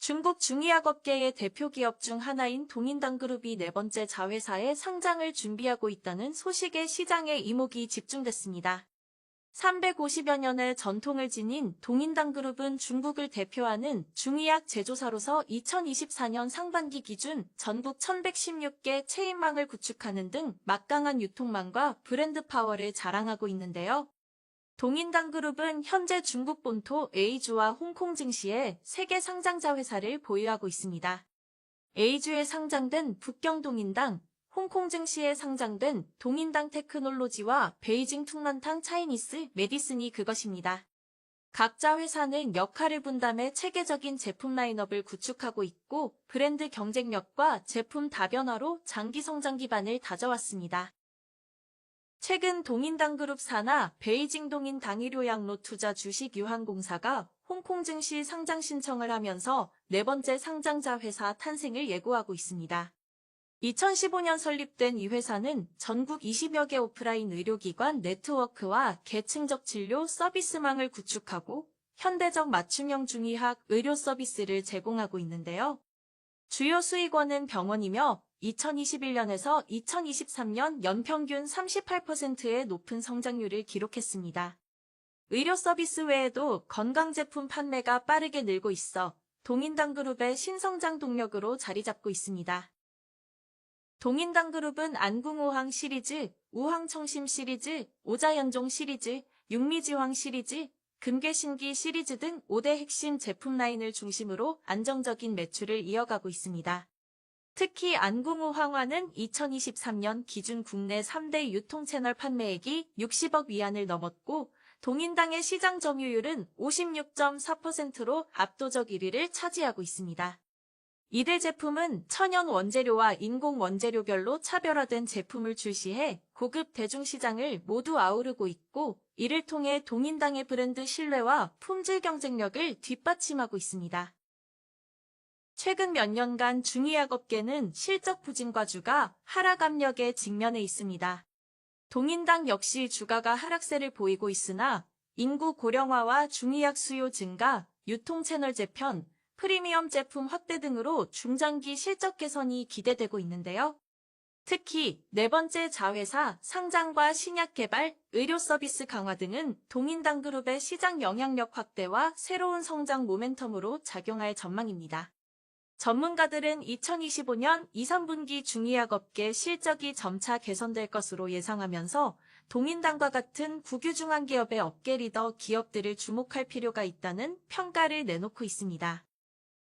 중국 중의학업계의 대표 기업 중 하나인 동인당그룹이 네 번째 자회사의 상장을 준비하고 있다는 소식에 시장에 이목이 집중됐습니다. 350여 년의 전통을 지닌 동인당그룹은 중국을 대표하는 중의학 제조사로서 2024년 상반기 기준 전국 1116개 체인망을 구축하는 등 막강한 유통망과 브랜드 파워를 자랑하고 있는데요. 동인당 그룹은 현재 중국 본토 A주와 홍콩 증시에 세계 상장자 회사를 보유하고 있습니다. A주에 상장된 북경동인당, 홍콩 증시에 상장된 동인당 테크놀로지와 베이징 퉁런탕 차이니스 메디슨이 그것입니다. 각자 회사는 역할을 분담해 체계적인 제품 라인업을 구축하고 있고 브랜드 경쟁력과 제품 다변화로 장기 성장 기반을 다져왔습니다. 최근 동인당그룹 산하 베이징 동인 당일요양로 투자 주식 유한공사가 홍콩 증시 상장 신청을 하면서 네 번째 상장자 회사 탄생을 예고하고 있습니다. 2015년 설립된 이 회사는 전국 20여 개 오프라인 의료기관 네트워크와 계층적 진료 서비스망을 구축하고 현대적 맞춤형 중의학 의료 서비스를 제공하고 있는데요. 주요 수익원은 병원이며 2021년에서 2023년 연평균 38%의 높은 성장률을 기록했습니다. 의료 서비스 외에도 건강 제품 판매가 빠르게 늘고 있어 동인당 그룹의 신성장 동력으로 자리 잡고 있습니다. 동인당 그룹은 안궁우황 시리즈, 우황청심 시리즈, 오자연종 시리즈, 육미지황 시리즈, 금괴신기 시리즈 등 5대 핵심 제품 라인을 중심으로 안정적인 매출을 이어가고 있습니다. 특히 안궁우 황화는 2023년 기준 국내 3대 유통 채널 판매액이 60억 위안을 넘었고 동인당의 시장 점유율은 56.4%로 압도적 1위를 차지하고 있습니다. 이들 제품은 천연 원재료와 인공 원재료별로 차별화된 제품을 출시해 고급 대중시장을 모두 아우르고 있고 이를 통해 동인당의 브랜드 신뢰와 품질 경쟁력을 뒷받침하고 있습니다. 최근 몇 년간 중의학업계는 실적 부진과 주가 하락 압력에 직면해 있습니다. 동인당 역시 주가가 하락세를 보이고 있으나 인구 고령화와 중의학 수요 증가, 유통 채널 재편, 프리미엄 제품 확대 등으로 중장기 실적 개선이 기대되고 있는데요. 특히 네 번째 자회사 상장과 신약 개발, 의료 서비스 강화 등은 동인당 그룹의 시장 영향력 확대와 새로운 성장 모멘텀으로 작용할 전망입니다. 전문가들은 2025년 2, 3분기 중의학업계 실적이 점차 개선될 것으로 예상하면서 동인당과 같은 국유중앙기업의 업계 리더 기업들을 주목할 필요가 있다는 평가를 내놓고 있습니다.